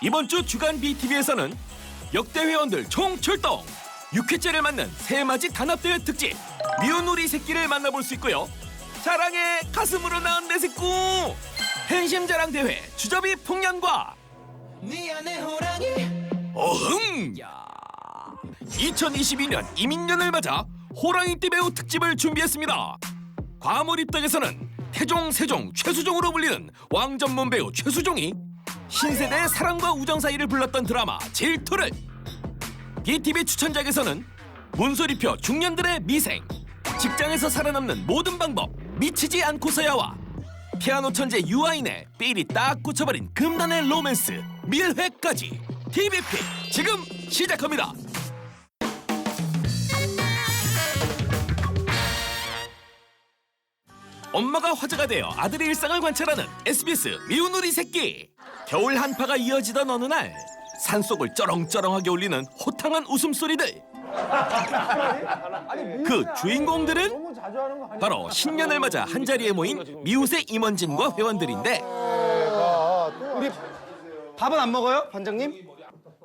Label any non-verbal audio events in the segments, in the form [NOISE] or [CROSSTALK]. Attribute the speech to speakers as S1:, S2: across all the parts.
S1: 이번 주 주간 BTV에서는 역대 회원들 총 출동! 6회째를 맞는 새맞이 단합대회 특집! 미운 우리 새끼를 만나볼 수 있고요. 자랑해 가슴으로 낳은 내 새끼! 팬심 자랑 대회 주접이 풍년과 어흥! 2022년 이민년을 맞아 호랑이띠 배우 특집을 준비했습니다. 과몰입덕에서는 태종, 세종, 최수종으로 불리는 왕전문 배우 최수종이 신세대의 사랑과 우정 사이를 불렀던 드라마 질투를. BTV 추천작에서는 문소리표 중년들의 미생 직장에서 살아남는 모든 방법 미치지 않고서야와 피아노 천재 유아인의 삘이 딱 꽂혀버린 금단의 로맨스 밀회까지. TVP 지금 시작합니다 엄마가 화제가 되어 아들의 일상을 관찰하는 SBS 미운 우리 새끼 겨울 한파가 이어지던 어느 날 산속을 쩌렁쩌렁하게 울리는 호탕한 웃음소리들 그 주인공들은 바로 신년을 맞아 한자리에 모인 미우새 임원진과 회원들인데
S2: 밥은 안 먹어요, 반장님?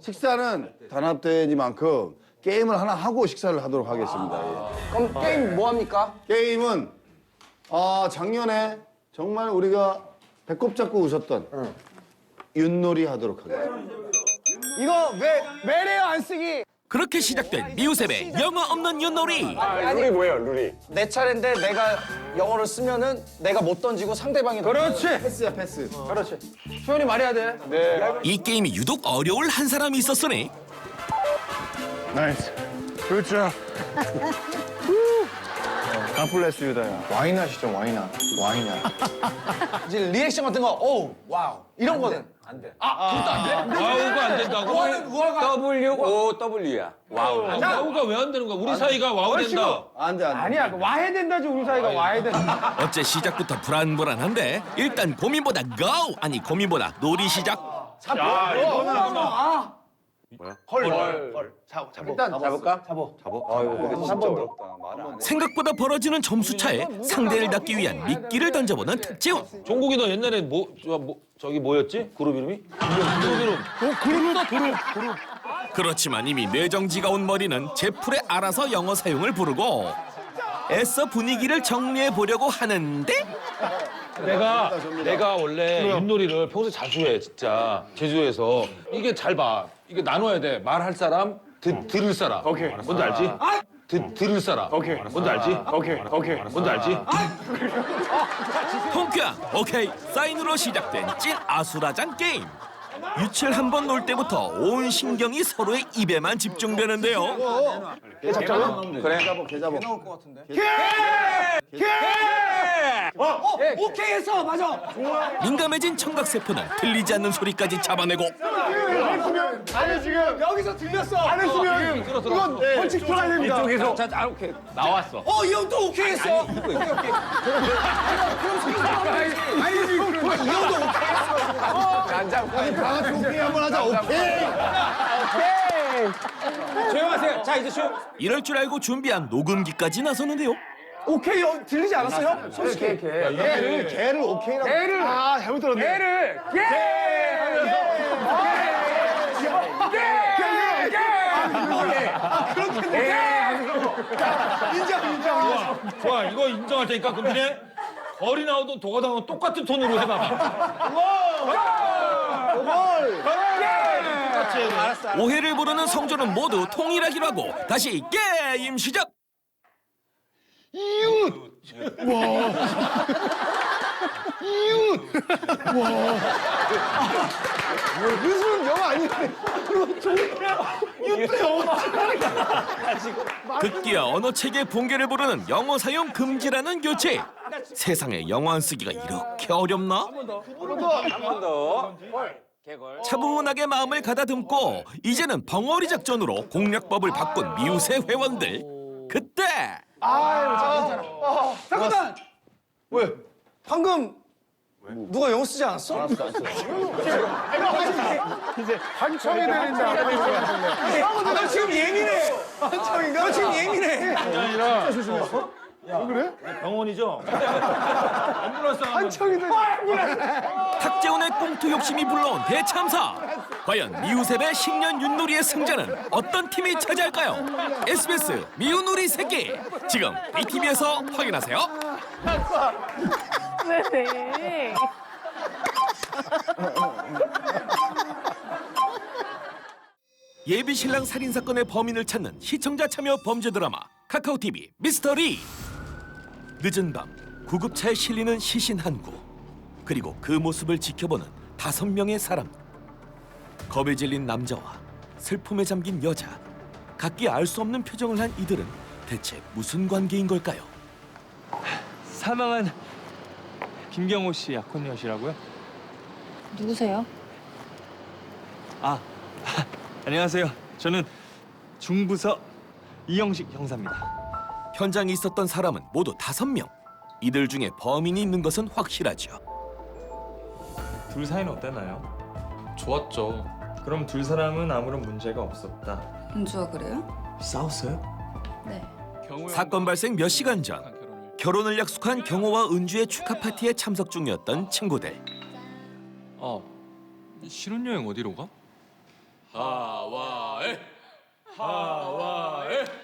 S3: 식사는 단합대회니만큼 게임을 하나 하고 식사를 하도록 하겠습니다. 예.
S2: 그럼 게임 뭐 합니까?
S3: 게임은 아 작년에 정말 우리가 배꼽 잡고 웃었던 윷놀이 하도록 하겠습니다.
S2: 이거 왜 왜래요 안 쓰기?
S1: 그렇게 시작된 미우셉의 영어 없는 윷놀이
S4: 룰이 뭐예요, 룰이?
S2: 내 차례인데 내가 영어를 쓰면은 내가 못 던지고 상대방이 그렇지.
S3: 패스야 패스.
S2: 그렇지. 수현이 말해야 돼. 네.
S1: 이 게임이 유독 어려울 한 사람이 있었으니
S4: 나이스. 그렇죠. [LAUGHS] 가플레스 유다야. 와인 아 시죠, 와인 아. 와인 아.
S2: 이제 리액션 같은 거, 오, 와우. 이런 거는 안 돼. 아, 그것도 안 돼?
S5: 와우가 안 된다고?
S2: 우아는 우아가
S6: W O W야. 와우.
S5: 아니, 와우가 왜 안 되는 거야? 우리 사이가 와우 된다.
S3: 안 돼 안 돼.
S2: 아니야. 와야 된다지 우리 사이가 와야 된다.
S1: 어째 시작부터 불안불안한데 일단 고민보다 go 아니 고민보다 놀이 시작
S4: 야, 이거는
S2: 일단
S6: 잡을까?
S2: 잡어.
S6: 아유, 근데 진짜 어렵다. 말을 안 해.
S1: 생각보다 벌어지는 점수 차에 상대를 닦기 위한 미끼를 던져보는 특지훈
S5: 종국이 너 옛날에 뭐, 저, 뭐 저기 뭐였지? 그룹 이름이? 그룹 이름. 어, 그룹 그룹 그룹.
S1: 그렇지만 이미 뇌정지가 온 머리는 제풀에 알아서 영어 사용을 부르고 애써 분위기를 정리해 보려고 하는데
S5: 내가 내가 원래 윷놀이를 평소에 자주 해 진짜 제주도에서 이게 잘 봐. 이게 나눠야 돼. 말할 사람, 드, 들을 사람.
S4: 오케이.
S5: 뭔지 알지? 드, 들을 사람.
S4: 오케이.
S5: 뭔지 알지?
S4: 오케이, 오케이.
S5: 뭔지 알지?
S1: 통쾌한 오케이 사인으로 시작된 찐 아수라장 게임 유치를 한번 놓을 때부터 온 신경이 서로의 입에만 집중되는데요
S3: 그래. 개잡어 개잡 어.
S2: 오케이 했어. 맞아.
S1: 민감해진 청각세포는 들리지 않는 소리까지 잡아내고
S4: 아니, 지금
S2: 여기서 들렸어.
S4: 안 했으면 이건 벌칙 들어야 됩니다.
S6: 이쪽에서 자, 아, 오케이. 나왔어.
S2: 어, 이 형도 오케이 했어.
S3: 다 같이 오케이 한번 하자. 오케이.
S2: 조용하세요. 자, 이제 조용.
S1: 이럴 줄 알고 준비한 녹음기까지 나서는데요
S2: 오케이 어, 들리지 않았어요? 솔직히.
S3: 개를 개를 오케이라고.
S2: 개를.
S4: 아, 잘못 들었네.
S2: 개를. 개.
S5: 좋아, 이거 인정할 테니까 금빈이 거리 나오던 도가당은 똑같은 톤으로 해봐봐. 해야 돼.
S1: 오해를 부르는 성조는 모두 통일하기로 하고 다시 게임 시작
S4: 무슨 영화 아닌데.
S1: 듣기야 언어 체계 붕괴를 부르는 영어 사용 금지라는 교체 세상에 영어 안 쓰기가 이렇게 어렵나?
S6: 한 번 더.
S1: 차분하게 마음을 가다듬고 이제는 벙어리 작전으로 공략법을 바꾼 미우새 회원들 그때
S2: 잠깐만. 왜? 방금 누가 영어 쓰지 않았어?
S4: 한청이 내린다.
S2: 아, 너 지금 예민해. 너 지금 예민해.
S5: 아니라 병원이죠? [LAUGHS] 앰뷸런스 한번
S1: 탁재훈의 꽁투 욕심이 불러온 대참사. 과연 미우셉의 식년 윷놀이의 승자는 어떤 팀이 차지할까요? SBS 미우놀이 새끼 지금 BTV에서 확인하세요. [LAUGHS]
S7: 왜?
S1: 예비 신랑 살인 사건의 범인을 찾는 시청자 참여 범죄 드라마 카카오 TV 미스터리. 늦은 밤 구급차에 실리는 시신 한 구. 그리고 그 모습을 지켜보는 다섯 명의 사람. 겁에 질린 남자와 슬픔에 잠긴 여자. 각기 알 수 없는 표정을 한 이들은 대체 무슨 관계인 걸까요?
S8: 사망한 김경호 씨 약혼녀시라고요?
S7: 누구세요?
S8: 아, [LAUGHS] 안녕하세요. 저는 중부서 이영식 형사입니다.
S1: 현장에 있었던 사람은 모두 다섯 명. 이들 중에 범인이 있는 것은 확실하죠.
S8: 둘 사이는 어땠나요?
S9: 좋았죠.
S8: 그럼 둘 사람은 아무런 문제가 없었다.
S7: 은주가 그래요?
S8: 싸웠어요?
S7: 네.
S1: 사건 발생 몇 시간 전
S9: 결혼을.
S1: 결혼을 약속한 경호와 은주의 축하 파티에 참석 중이었던 친구들.
S9: 아, 신혼여행 어디로 가? 하와이. 하와이.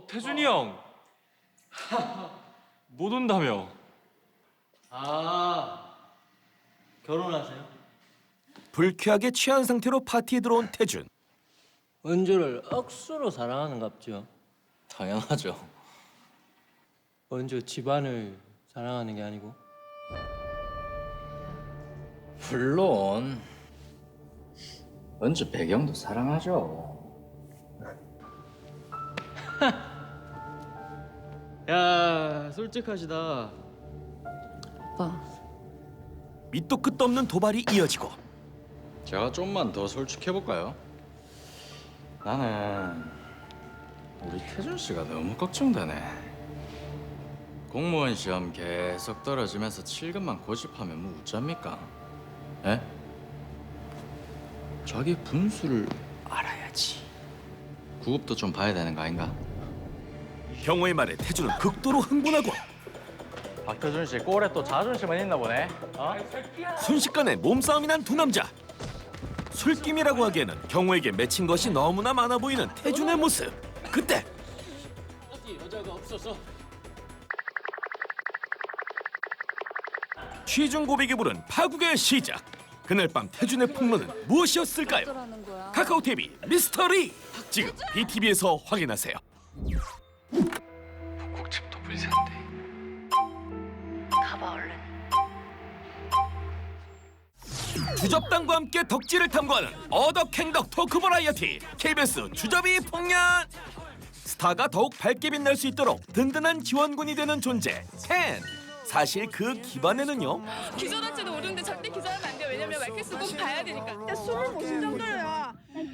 S8: 어, 태준이 형. 못 온다며.
S1: 불쾌하게 취한 상태로 파티에 들어온 태준.
S10: 은주를 억수로 사랑하는갑죠.
S9: 당연하죠.
S10: 은주 집안을 사랑하는 게 아니고
S9: 물론 은주 배경도 사랑하죠.
S10: 야 솔직하시다.
S7: 오빠.
S1: 밑도 끝도 없는 도발이 이어지고
S9: 제가 좀만 더 솔직해 볼까요? 나는 우리 태준 씨가 너무 걱정되네. 공무원 시험 계속 떨어지면서 7급만 고집하면 뭐 어쩝니까? 에? 자기 분수를 알아야지. 9급도 좀 봐야 되는 거 아닌가?
S1: 경호의 말에 태준은 극도로 흥분하고
S6: 박태준 씨 꼴에 또 자존심은 있나 보네. 어?
S1: 순식간에 몸싸움이 난 두 남자. 술김이라고 하기에는 경호에게 맺힌 것이 너무나 많아 보이는 태준의 모습. 그때 취중 고백이 부른 파국의 시작. 그날 밤 태준의 폭로는 무엇이었을까요? 카카오 TV 미스터리 지금 BTV에서 확인하세요.
S9: 국집도 불산데.
S7: 가봐 얼른.
S1: 주접당과 함께 덕질을 탐구하는 어덕행덕 토크 버라이어티 KBS 주접이 폭년 스타가 더욱 밝게 빛날 수 있도록 든든한 지원군이 되는 존재 텐 사실 그 기반에는요
S7: 기절할지도 모르는데 절대 기절하면 안 돼요. 왜냐면 마이크스 꼭 봐야 되니까. 야, 숨을 못쉴 정도로요.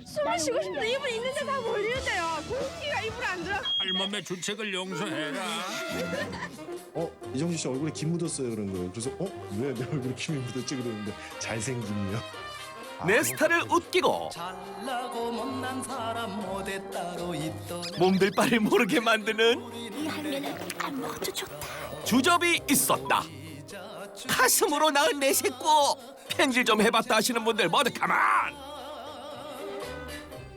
S7: 숨을 쉬고 싶은데 입을 있는데 다 몰리는데요. 공기가 입으로 안 들어.
S1: 할멈의 주책을 용서해라.
S11: 어 이정수 씨 얼굴에 김 묻었어요 그런 거예요. 그래서 어? 왜 내 얼굴에 김이 묻었지? 그러는데 잘생김이요.
S1: 내 스타를 웃기고 몸들 바를 모르게 만드는 주접이 있었다. 가슴으로 낳은 내 새끼. 편질 좀 해봤다 하시는 분들 모두 가만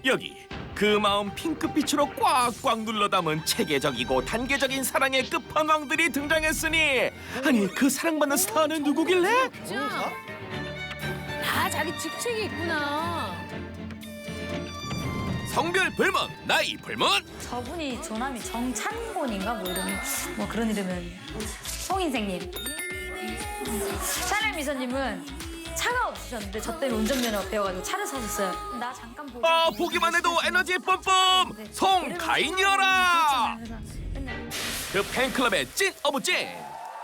S1: 여기 그 마음 핑크빛으로 꽉꽉 눌러 담은 체계적이고 단계적인 사랑의 끝판왕들이 등장했으니 아니 그 사랑받는 스타는 누구길래?
S7: 다 자기 직책이 있구나.
S1: 성별 불문, 나이 불문
S12: 저분이 조남이 정찬곤인가 뭐 이름이 뭐 그런 이름은 송인생님 샤넬 미소님은 차가 없으셨는데 저 때문에 운전면허 배워가지고 차를 사셨어요. 나 잠깐 보고
S1: 아 보기만 해도 에너지 뿜뿜. 송가인이어라. 그 팬클럽의 찐 오브 찐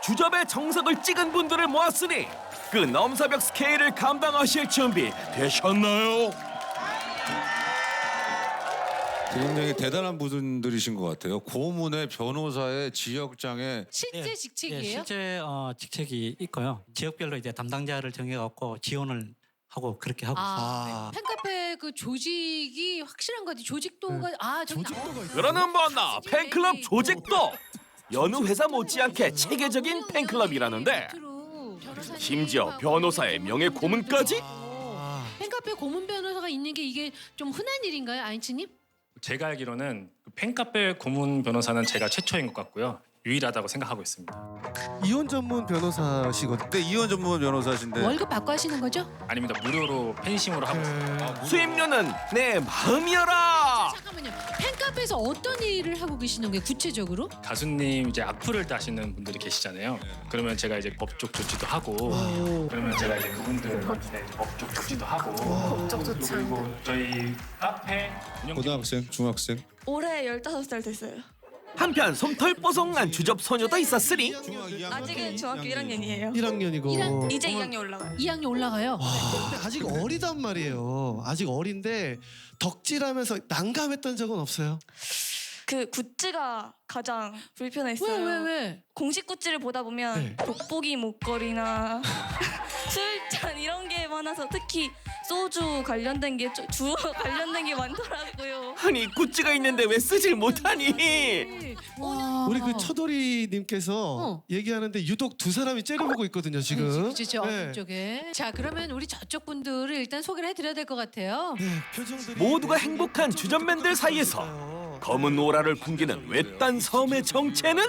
S1: 주접의 정석을 찍은 분들을 모았으니 그 넘사벽 스케일을 감당하실 준비 되셨나요?
S13: 굉장히 대단한 분들이신 것 같아요. 고문의 변호사의 지역장에
S7: 실제 직책이에요?
S10: 실제 어, 직책이 있고요. 지역별로 이제 담당자를 정해갖고 지원을
S14: 하고 그렇게 하고
S15: 아, 팬카페 그 조직이 확실한 거 같아요. 조직도가 아 저기 나와.
S1: 그러는 뭐나 팬클럽 조직도 여느 회사 못지않게 체계적인 팬클럽이라는데 심지어 변호사의 명예 고문까지
S15: 팬카페 고문 변호사가 있는 게 이게 좀 흔한 일인가요, 아인츠님?
S16: 제가 알기로는 그 팬카페 고문 변호사는 제가 최초인 것 같고요. 유일하다고 생각하고 있습니다.
S11: 이혼 전문 변호사시거든요.
S13: 네, 이혼 전문 변호사신데
S15: 월급 받고 하시는 거죠?
S16: 아닙니다. 무료로 팬심으로 하고 있습니다.
S1: 수입료는 내 마음이여라.
S15: 팬카페에서 어떤 일을 하고 계시는 거예요, 구체적으로?
S16: 가수님 이제 악플을 다시는 분들이 계시잖아요. 그러면 제가 이제 법적 조치도 하고 그러면 제가 이제 그분들한테 이제 법적 조치도 하고 법적 조치 그리고 저희 카페 운영
S13: 고등학생, 중학생
S7: 올해 15살 됐어요.
S1: 한편 솜털뽀송한 주접 소녀도 있었으니
S7: 아직은 중학교 1학년이에요.
S11: 1학년이고
S7: 이제 2학년 올라가요.
S15: 2학년 올라가요.
S11: 근데 아직 어리단 말이에요. 아직 어린데 덕질하면서 난감했던 적은 없어요.
S7: 그 굿즈가 가장 불편했어요.
S15: 왜, 왜, 왜?
S7: 공식 굿즈를 보다 보면
S11: 네.
S7: 돋보기 목걸이나 [LAUGHS] 술잔 이런 게 많아서 특히 소주 관련된 게 주- 주어 [LAUGHS] 관련된 게 많더라고요.
S1: 아니 굿즈가 있는데 왜 쓰질 못하니
S15: 와.
S11: 우리 그 처돌이님께서 얘기하는데 유독 두 사람이 째려보고 있거든요 지금.
S15: 그렇죠, 저
S11: 네.
S15: 쪽에. 자, 그러면 우리 저쪽 분들을 일단 소개를 해드려야 될 것 같아요.
S11: 네, 표정들이
S1: 모두가 행복한 주전맨들 사이에서 검은 오라를 풍기는 외딴 섬의 정체는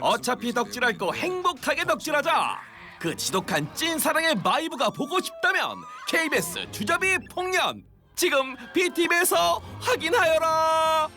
S1: 어차피 덕질할 거 행복하게 덕질하자 그 지독한 찐 사랑의 마이브가 보고 싶다면 KBS 주접이 폭년 지금 BTV에서 확인하여라